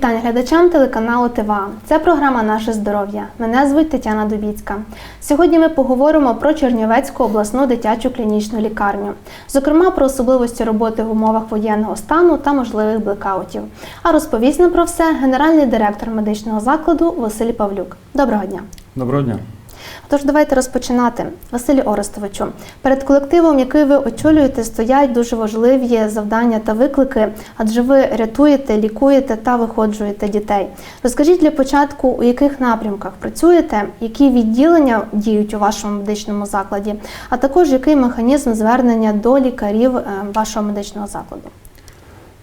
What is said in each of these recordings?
Вітання глядачам телеканалу ТВА. Це програма Наше здоров'я. Мене звуть Тетяна Дубіцька. Сьогодні ми поговоримо про Чернівецьку обласну дитячу клінічну лікарню, зокрема про особливості роботи в умовах воєнного стану та можливих блекаутів. А розповість нам про все генеральний директор медичного закладу Василь Павлюк. Доброго дня! Доброго дня. Тож давайте розпочинати. Василю Орестовичу, перед колективом, який ви очолюєте, стоять дуже важливі завдання та виклики, адже ви рятуєте, лікуєте та виходжуєте дітей. Розкажіть для початку, у яких напрямках працюєте, які відділення діють у вашому медичному закладі, а також який механізм звернення до лікарів е, вашого медичного закладу.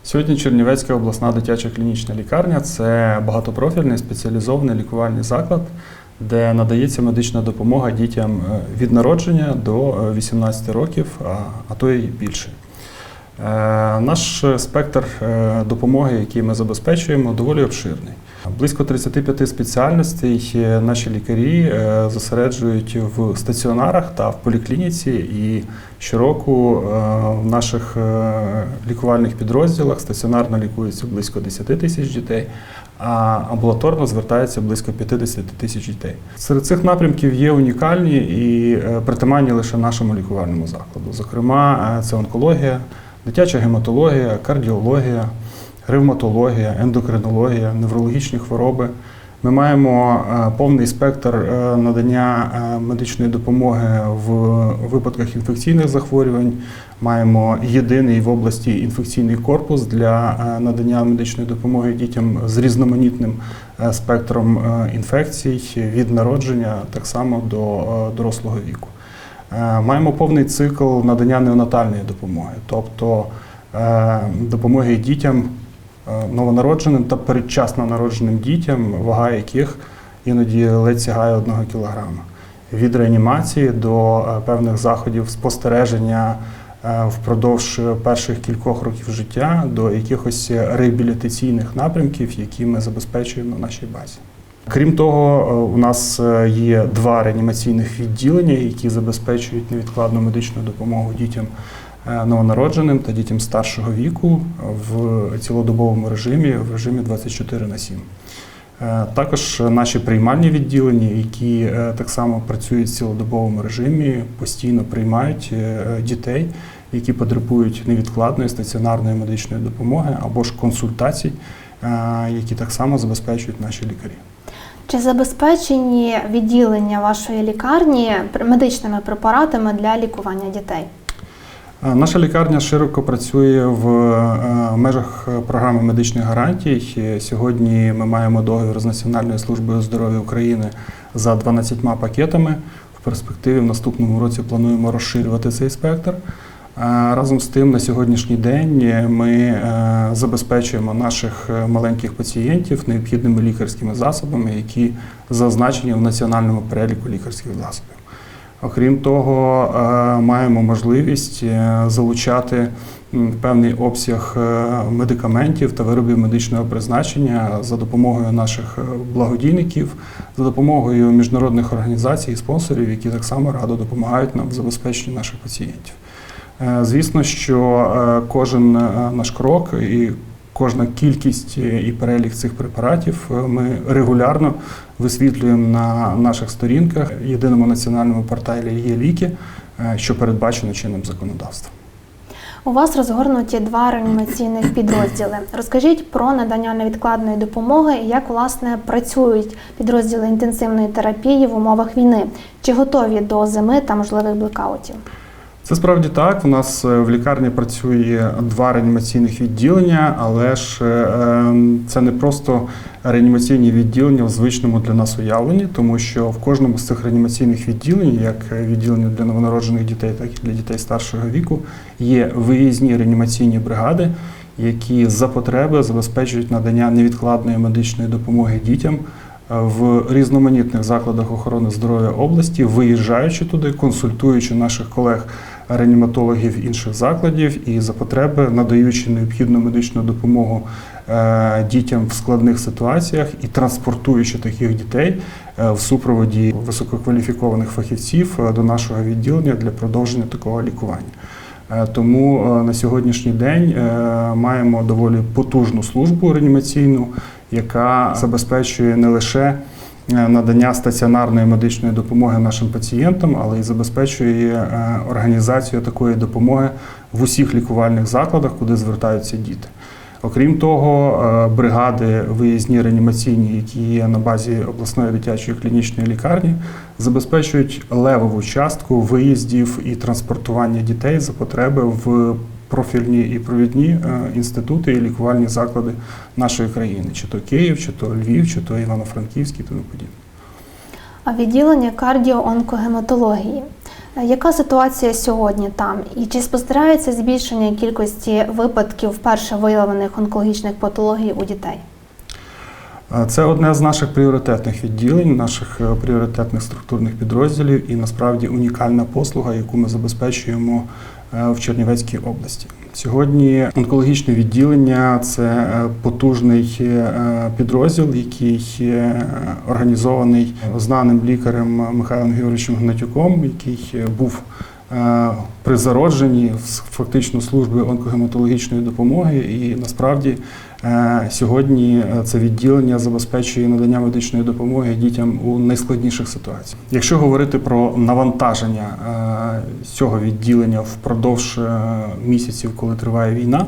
Сьогодні Чернівецька обласна дитяча клінічна лікарня це багатопрофільний спеціалізований лікувальний заклад, де надається медична допомога дітям е, від народження до е, 18 років, а, то й більше. Е, Наш спектр е, допомоги, який ми забезпечуємо, доволі обширний. Близько 35 спеціальностей е, наші лікарі е, зосереджують в стаціонарах та в поліклініці, і щороку е, в наших е, лікувальних підрозділах стаціонарно лікується близько 10 тисяч дітей, а амбулаторно звертається близько 50 тисяч дітей. Серед цих напрямків є унікальні і е, притаманні лише нашому лікувальному закладу. Зокрема, е, це онкологія, дитяча гематологія, кардіологія, ревматологія, ендокринологія, неврологічні хвороби. Ми маємо е, повний спектр е, надання е, медичної допомоги в випадках інфекційних захворювань. Маємо єдиний в області інфекційний корпус для надання медичної допомоги дітям з різноманітним спектром інфекцій від народження так само до дорослого віку. Маємо повний цикл надання неонатальної допомоги, тобто допомоги дітям новонародженим та передчасно народженим дітям, вага яких іноді ледь сягає 1 кілограма. Від реанімації до е, певних заходів спостереження е, впродовж перших кількох років життя до якихось реабілітаційних напрямків, які ми забезпечуємо на нашій базі. Крім того, е, у нас е, є два реанімаційних відділення, які забезпечують невідкладну медичну допомогу дітям е, новонародженим та дітям старшого віку в цілодобовому режимі, в режимі 24 на 7. Е, Також наші приймальні відділення, які е, так само працюють в цілодобовому режимі, постійно приймають е, дітей, які потребують невідкладної стаціонарної медичної допомоги або ж консультацій, е, які так само забезпечують наші лікарі. Чи забезпечені відділення вашої лікарні медичними препаратами для лікування дітей? Е, Наша лікарня широко працює в е, межах програми медичних гарантій. Сьогодні ми маємо договір з Національною службою здоров'я України за 12 пакетами. В перспективі в наступному році плануємо розширювати цей спектр. Е, Разом з тим, на сьогоднішній день ми забезпечуємо наших маленьких пацієнтів необхідними лікарськими засобами, які зазначені в національному переліку лікарських засобів. Окрім того, е, маємо можливість е, залучати певний обсяг е, медикаментів та виробів медичного призначення за допомогою наших благодійників, за допомогою міжнародних організацій і спонсорів, які так само радо допомагають нам в забезпеченні наших пацієнтів. Звісно, що кожен наш крок і кожна кількість е, і перелік цих препаратів е, ми регулярно висвітлюємо на наших сторінках. Єдиному національному порталі є ліки, е, що передбачено чинним законодавством. У вас розгорнуті два реанімаційних підрозділи. Розкажіть про надання невідкладної допомоги і як власне працюють підрозділи інтенсивної терапії в умовах війни. Чи готові до зими та можливих блекаутів? Це справді так. У нас е, в лікарні працює два реанімаційних відділення, але ж е, ем, це не просто реанімаційні відділення в звичному для нас уявленні, тому що в кожному з цих реанімаційних відділень, як відділення для новонароджених дітей, так і для дітей старшого віку, є виїзні реанімаційні бригади, які за потреби забезпечують надання невідкладної медичної допомоги дітям е, в різноманітних закладах охорони здоров'я області, виїжджаючи туди, консультуючи наших колег реаніматологів інших закладів і за потреби надаючи необхідну медичну допомогу е, дітям в складних ситуаціях і транспортуючи таких дітей е, в супроводі висококваліфікованих фахівців е, до нашого відділення для продовження такого лікування. Тому на сьогоднішній день маємо доволі потужну службу реанімаційну, яка забезпечує не лише надання стаціонарної медичної допомоги нашим пацієнтам, але й забезпечує е, організацію такої допомоги в усіх лікувальних закладах, куди звертаються діти. Окрім того, е, бригади виїзні реанімаційні, які є на базі обласної дитячої клінічної лікарні, забезпечують левову частку виїздів і транспортування дітей за потреби в профільні і провідні е, інститути і лікувальні заклади нашої країни, чи то Київ, чи то Львів, чи то Івано-Франківський, тому подібне. А відділення кардіоонкогематології. Е, Яка ситуація сьогодні там? І чи спостерігається збільшення кількості випадків вперше виявлених онкологічних патологій у дітей? Е, Це одне з наших пріоритетних відділень, наших пріоритетних структурних підрозділів і насправді унікальна послуга, яку ми забезпечуємо в Чернівецькій області. Сьогодні онкологічне відділення це е, потужний е, підрозділ, який е, організований знаним лікарем Михайлом Георгійовичем Гнатюком, який е, був е, при зародженні фактично служби онкогематологічної допомоги, і насправді е, сьогодні е, це відділення забезпечує надання медичної допомоги дітям у найскладніших ситуаціях. Якщо говорити про навантаження е, цього відділення впродовж е, місяців, коли триває війна,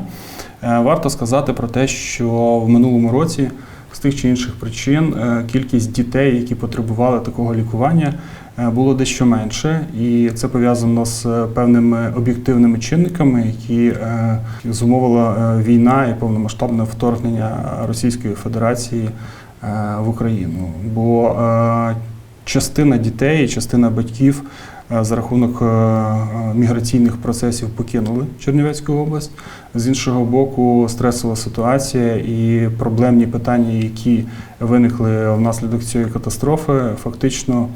е, варто сказати про те, що в минулому році з тих чи інших причин е, кількість дітей, які потребували такого лікування, е, було дещо менше, і це пов'язано з е, певними об'єктивними чинниками, які зумовила війна і повномасштабне вторгнення Російської Федерації в Україну. Бо частина дітей, частина батьків за рахунок міграційних процесів покинули Чернівецьку область. З іншого боку, стресова ситуація і проблемні питання, які виникли внаслідок цієї катастрофи, фактично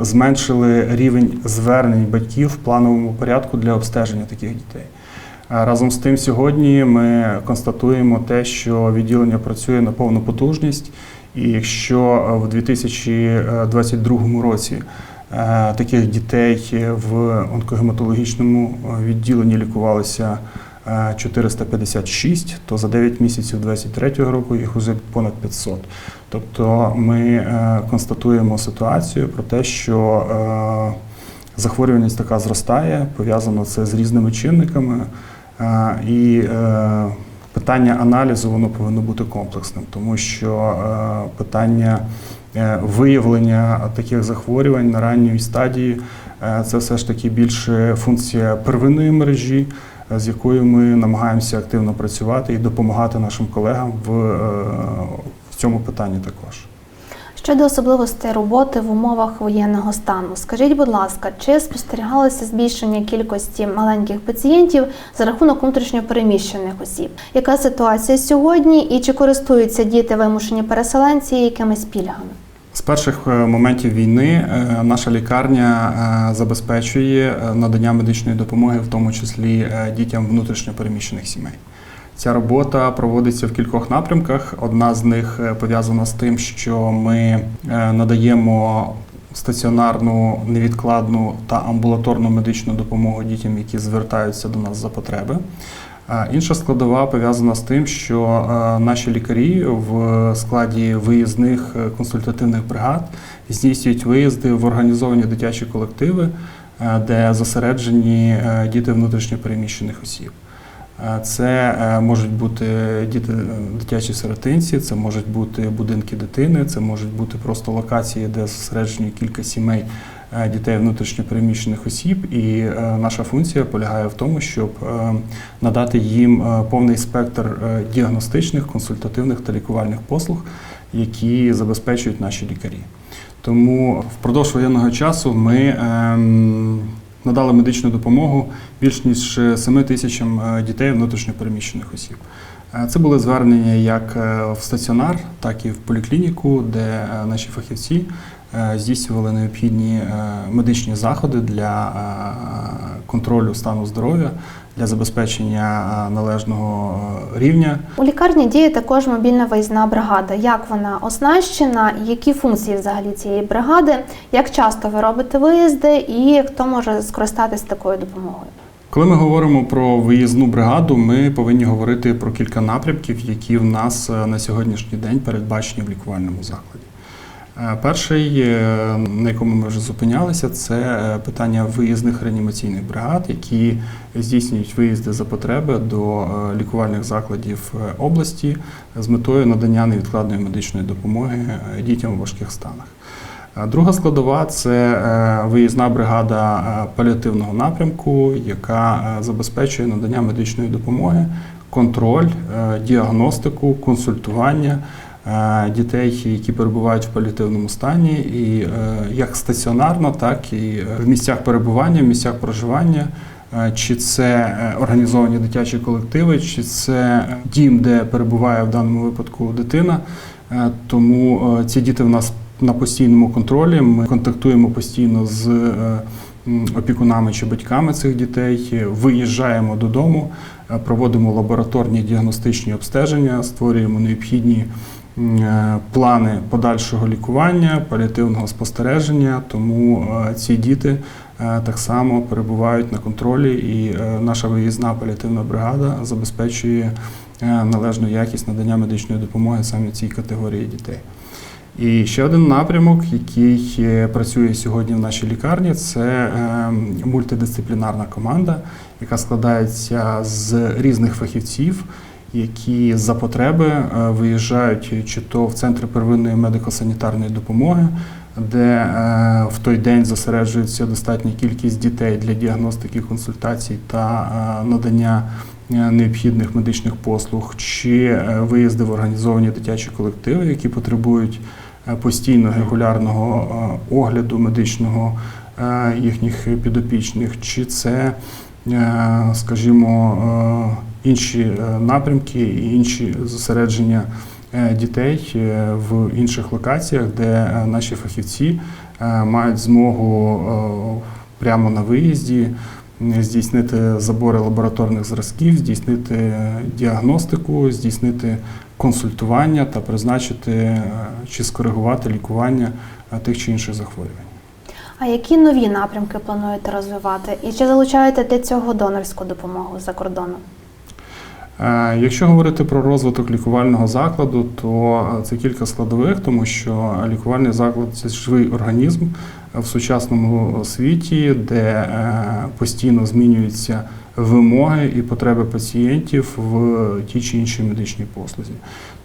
зменшили рівень звернень батьків в плановому порядку для обстеження таких дітей. Разом з тим, сьогодні ми констатуємо те, що відділення працює на повну потужність, і якщо в 2022 році е, таких дітей в онкогематологічному відділенні лікувалося е, 456, то за 9 місяців 2023 року їх уже понад 500. Тобто ми е, констатуємо ситуацію про те, що е, захворюваність така зростає, пов'язано це з різними чинниками. Е, І е, питання аналізу воно повинно бути комплексним, тому що е, питання е, виявлення таких захворювань на ранній стадії е, це все ж таки більше функція первинної мережі, е, з якою ми намагаємося активно працювати і допомагати нашим колегам в, е, в цьому питанні також. Щодо особливостей роботи в умовах воєнного стану, скажіть, будь ласка, чи спостерігалося збільшення кількості маленьких пацієнтів за рахунок внутрішньопереміщених осіб? Яка ситуація сьогодні і чи користуються діти вимушені переселенці якимись пільгами? З перших е, моментів війни е, наша лікарня е, забезпечує надання медичної допомоги, в тому числі дітям внутрішньопереміщених сімей. Ця робота проводиться в кількох напрямках. Одна з них пов'язана з тим, що ми надаємо стаціонарну, невідкладну та амбулаторну медичну допомогу дітям, які звертаються до нас за потреби. Інша складова пов'язана з тим, що е, наші лікарі в складі виїзних е, консультативних бригад здійснюють виїзди в організовані дитячі колективи, е, де зосереджені діти внутрішньопереміщених осіб. Це можуть бути діти дитячі сиротинці, це можуть бути будинки дитини, це можуть бути просто локації, де зосереджені кілька сімей дітей внутрішньопереміщених осіб. І е, наша функція полягає в тому, щоб е, надати їм е, повний спектр е, діагностичних, консультативних та лікувальних послуг, які забезпечують наші лікарі. Тому впродовж воєнного часу ми ем, надали медичну допомогу більш ніж 7 тисячам е, дітей внутрішньопереміщених осіб. Е, Це були звернення як е, в стаціонар, так і в поліклініку, де е, наші фахівці е, здійснювали необхідні е, медичні заходи для е, контролю стану здоров'я, для забезпечення е, належного е, рівня У лікарні діє також мобільна виїзна бригада. Як вона оснащена, які функції взагалі цієї бригади, як часто ви робите виїзди і хто може скористатись такою допомогою? Коли ми говоримо про виїзну бригаду, ми повинні говорити про кілька напрямків, які в нас е, на сьогоднішній день передбачені в лікувальному закладі. Е, Перший, е, на якому ми вже зупинялися, це е, питання виїзних реанімаційних бригад, які здійснюють виїзди за потреби до лікувальних закладів області з метою надання невідкладної медичної допомоги дітям у важких станах. Друга складова це виїзна бригада паліативного напрямку, яка забезпечує надання медичної допомоги, контроль, діагностику, консультування дітей, які перебувають в паліативному стані, і е, як стаціонарно, так і е, в місцях перебування, в місцях проживання. Е, Чи це е, організовані дитячі колективи, чи це дім, де перебуває в даному випадку дитина. Е, Тому е, ці діти в нас на постійному контролі. Ми контактуємо постійно з е, опікунами чи батьками цих дітей, е, виїжджаємо додому, е, проводимо лабораторні діагностичні обстеження, створюємо необхідні е, плани подальшого лікування, паліативного спостереження. Тому е, ці діти е, так само перебувають на контролі, і е, наша виїзна паліативна бригада забезпечує е, належну якість надання медичної допомоги саме цій категорії дітей. І ще один напрямок, який е, працює сьогодні в нашій лікарні, це е, мультидисциплінарна команда, яка складається з різних фахівців, які за потреби е, виїжджають чи то в центри первинної медико-санітарної допомоги, де е, в той день зосереджується достатня кількість дітей для діагностики, консультацій та е, надання необхідних медичних послуг, чи виїзди в організовані дитячі колективи, які потребують постійно регулярного огляду медичного їхніх підопічних, чи це, скажімо, інші е, напрямки інші зосередження е, дітей е, в інших локаціях, де наші фахівці мають змогу прямо на виїзді здійснити забори лабораторних зразків, здійснити діагностику, здійснити консультування та призначити чи скоригувати лікування тих чи інших захворювань. А які нові напрямки плануєте розвивати? І чи залучаєте для цього донорську допомогу за кордоном? Е, Якщо говорити про розвиток лікувального закладу, то е, це кілька складових, тому що лікувальний заклад це живий організм в сучасному світі, де е, постійно змінюються вимоги і потреби пацієнтів в тій чи іншій медичній послузі.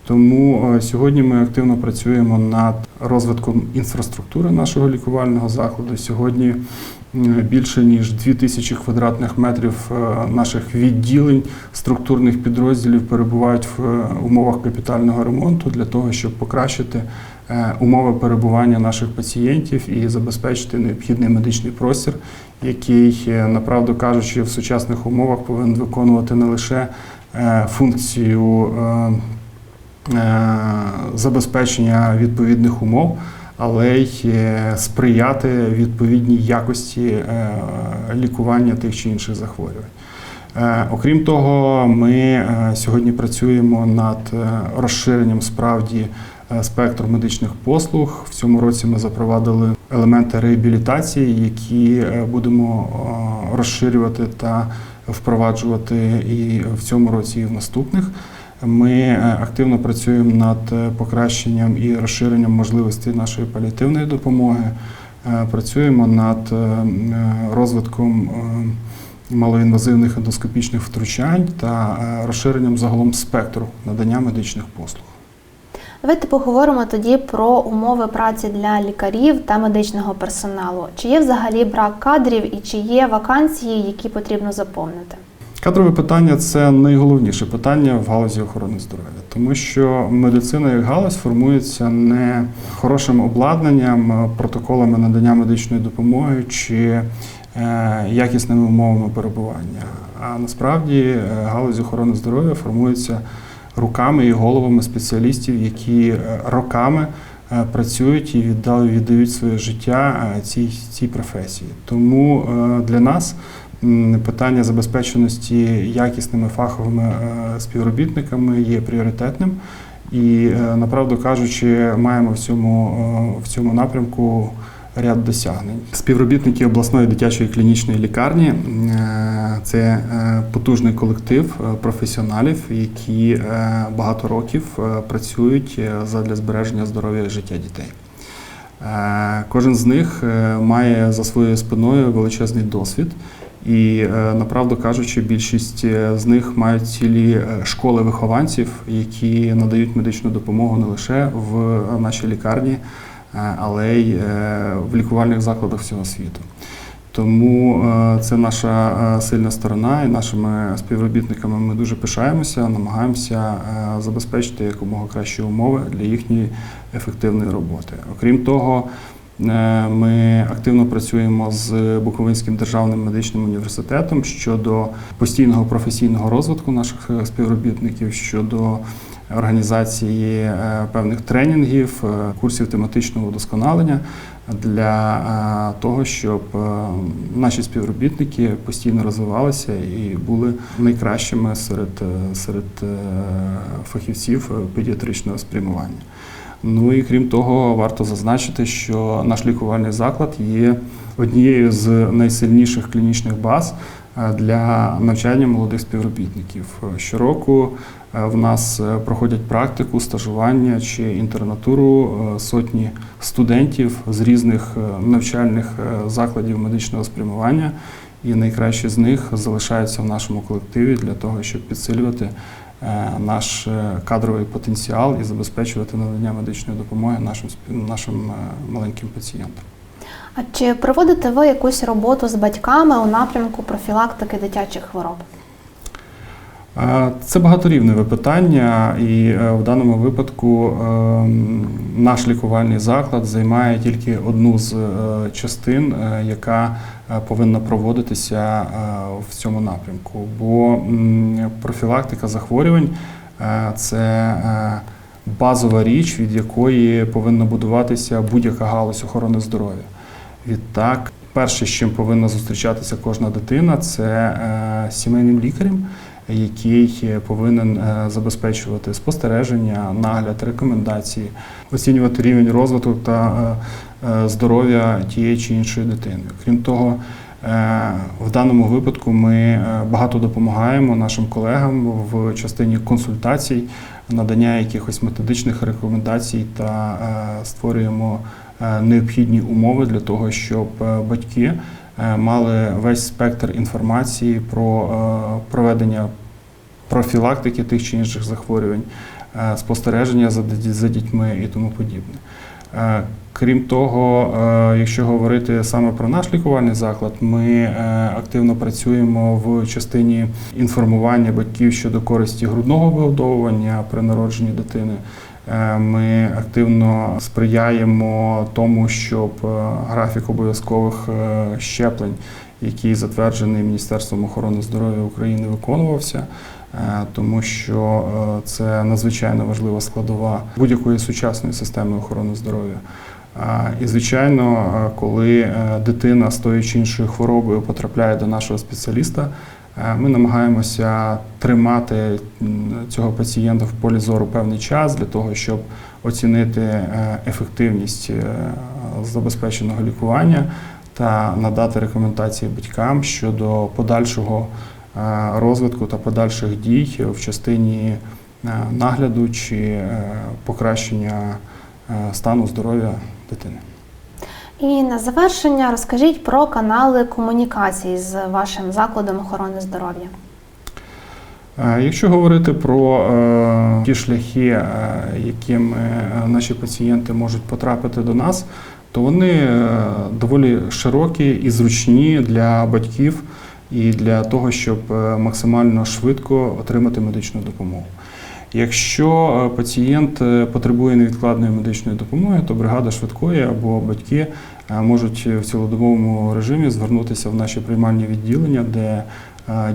Тому е, сьогодні ми активно працюємо над розвитком інфраструктури нашого лікувального закладу. Сьогодні більше ніж 2000 квадратних метрів е, наших відділень структурних підрозділів перебувають в е, умовах капітального ремонту для того, щоб покращити умови перебування наших пацієнтів і забезпечити необхідний медичний простір, який, е, направду кажучи, в сучасних умовах повинен виконувати не лише е, функцію е, забезпечення відповідних умов, але й сприяти відповідній якості лікування тих чи інших захворювань. Окрім того, ми сьогодні працюємо над розширенням справді спектру медичних послуг. В цьому році ми запровадили елементи реабілітації, які е, будемо е, розширювати та впроваджувати і в цьому році, і в наступних. Ми е, активно працюємо над покращенням і розширенням можливостей нашої паліативної допомоги. Працюємо над розвитком малоінвазивних ендоскопічних втручань та розширенням загалом спектру надання медичних послуг. Давайте поговоримо тоді про умови праці для лікарів та медичного персоналу. Чи є взагалі брак кадрів і чи є вакансії, які потрібно заповнити? Кадрове питання це найголовніше питання в галузі охорони здоров'я, тому що медицина як галузь формується не хорошим обладнанням, протоколами надання медичної допомоги чи е, якісними умовами перебування. А насправді е, галузь охорони здоров'я формується руками і головами спеціалістів, які е, роками е, працюють і віддали віддають своє життя е, цій, цій професії. Тому для нас питання забезпеченості якісними фаховими співробітниками є пріоритетним. І направду кажучи, маємо в цьому, в цьому напрямку ряд досягнень. Співробітники обласної дитячої клінічної лікарні е, це е, потужний колектив е, професіоналів, які багато років працюють задля збереження здоров'я і життя дітей. Кожен з них має за своєю спиною величезний досвід. І направду кажучи, більшість з них мають цілі школи вихованців, які надають медичну допомогу не лише в нашій лікарні, але й е, в лікувальних закладах всього світу. Тому е, це наша е, сильна сторона, і нашими співробітниками ми дуже пишаємося, намагаємося е, забезпечити якомога кращі умови для їхньої ефективної роботи. Окрім того, е, ми активно працюємо з Буковинським державним медичним університетом щодо постійного професійного розвитку наших е, співробітників, щодо організації е, певних тренінгів, е, курсів тематичного удосконалення для е, того, щоб наші співробітники постійно розвивалися і були найкращими серед, серед фахівців педіатричного спрямування. Ну і крім того, варто зазначити, що наш лікувальний заклад є однією з найсильніших клінічних баз для навчання молодих співробітників. Е, Щороку е, в нас е, проходять практику, стажування чи інтернатуру е, сотні студентів з різних е, навчальних е, закладів медичного спрямування, і найкращі з них залишаються в нашому колективі для того, щоб підсилювати е, наш е, кадровий потенціал і забезпечувати надання медичної допомоги нашим нашим е, маленьким пацієнтам. А чи проводите ви якусь роботу з батьками у напрямку профілактики дитячих хвороб? Це багаторівне питання, і е, в даному випадку ем, наш лікувальний заклад займає тільки одну з е, частин, е, яка повинна проводитися в цьому напрямку. Бо профілактика захворювань це базова річ, від якої повинна будуватися будь-яка галузь охорони здоров'я. Відтак, перше, з чим повинна зустрічатися кожна дитина, це е, сімейним лікарем, який повинен е, забезпечувати спостереження, нагляд, рекомендації, оцінювати рівень розвитку та е, здоров'я тієї чи іншої дитини. Крім того, в даному випадку ми багато допомагаємо нашим колегам в частині консультацій, надання якихось методичних рекомендацій та е, створюємо е, необхідні умови для того, щоб е, батьки мали весь спектр інформації про проведення профілактики тих чи інших захворювань, спостереження за дітьми і тому подібне. Е, Крім того, е, якщо говорити саме про наш лікувальний заклад, ми е, активно працюємо в частині інформування батьків щодо користі грудного вигодовування при народженні дитини. Ми активно сприяємо тому, щоб графік обов'язкових щеплень, який затверджений Міністерством охорони здоров'я України, виконувався, е, тому що е, це надзвичайно важлива складова будь-якої сучасної системи охорони здоров'я. І, звичайно, е, коли е, дитина з тою чи іншою хворобою потрапляє до нашого спеціаліста, е, ми намагаємося тримати цього пацієнта в полі зору певний час для того, щоб оцінити е, ефективність е, забезпеченого лікування та надати рекомендації батькам щодо подальшого е, розвитку та подальших дій в частині е, нагляду чи е, покращення стану здоров'я дитини. І на завершення розкажіть про канали комунікації з вашим закладом охорони здоров'я. Якщо говорити про ті шляхи, якими наші пацієнти можуть потрапити до нас, то вони е, доволі широкі і зручні для батьків і для того, щоб е, максимально швидко отримати медичну допомогу. Якщо е, пацієнт потребує невідкладної медичної допомоги, то бригада швидкої або батьки можуть в цілодобовому режимі звернутися в наші приймальні відділення, де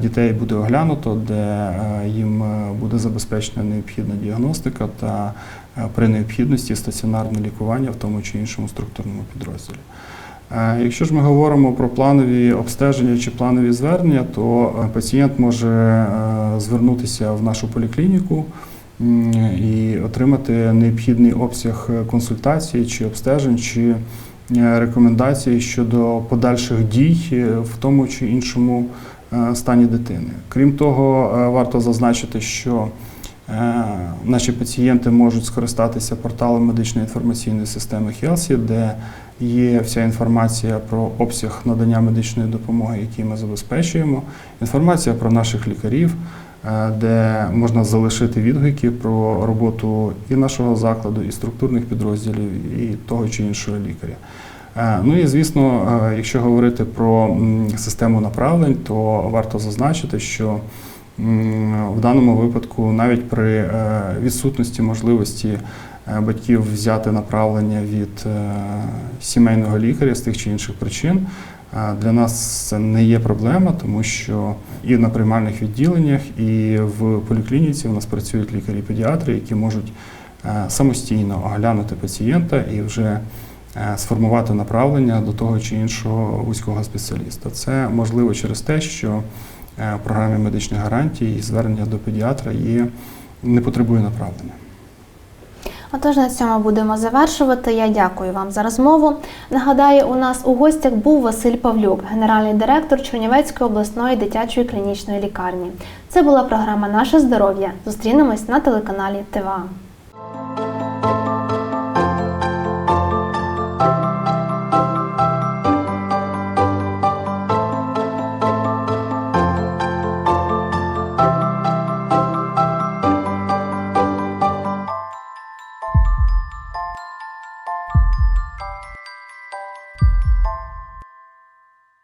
дітей буде оглянуто, де їм буде забезпечена необхідна діагностика та при необхідності стаціонарне лікування в тому чи іншому структурному підрозділі. Е, Якщо ж ми говоримо про планові обстеження чи планові звернення, то е, пацієнт може е, звернутися в нашу поліклініку і отримати необхідний обсяг консультацій чи обстежень, чи е, рекомендації щодо подальших дій е, в тому чи іншому е, стані дитини. Крім того, е, варто зазначити, що е, наші пацієнти можуть скористатися порталом медичної інформаційної системи HEALTHY, де є вся інформація про обсяг надання медичної допомоги, який ми забезпечуємо, інформація про наших лікарів, е, де можна залишити відгуки про роботу і нашого закладу, і структурних підрозділів, і того чи іншого лікаря. Е, Ну і звісно, е, якщо говорити про систему направлень, то варто зазначити, що в даному випадку, навіть при е, відсутності можливості е, батьків взяти направлення від е, сімейного лікаря з тих чи інших причин, для нас це не є проблема, тому що і на приймальних відділеннях, і в поліклініці у нас працюють лікарі-педіатри, які можуть самостійно оглянути пацієнта і вже сформувати направлення до того чи іншого вузького спеціаліста. Це можливо через те, що програмі медичних гарантій і звернення до педіатра є, не потребує направлення. Отож, на цьому будемо завершувати. Я дякую вам за розмову. Нагадаю, у нас у гостях був Василь Павлюк, генеральний директор Чернівецької обласної дитячої клінічної лікарні. Це була програма Наше здоров'я. Зустрінемось на телеканалі ТВА.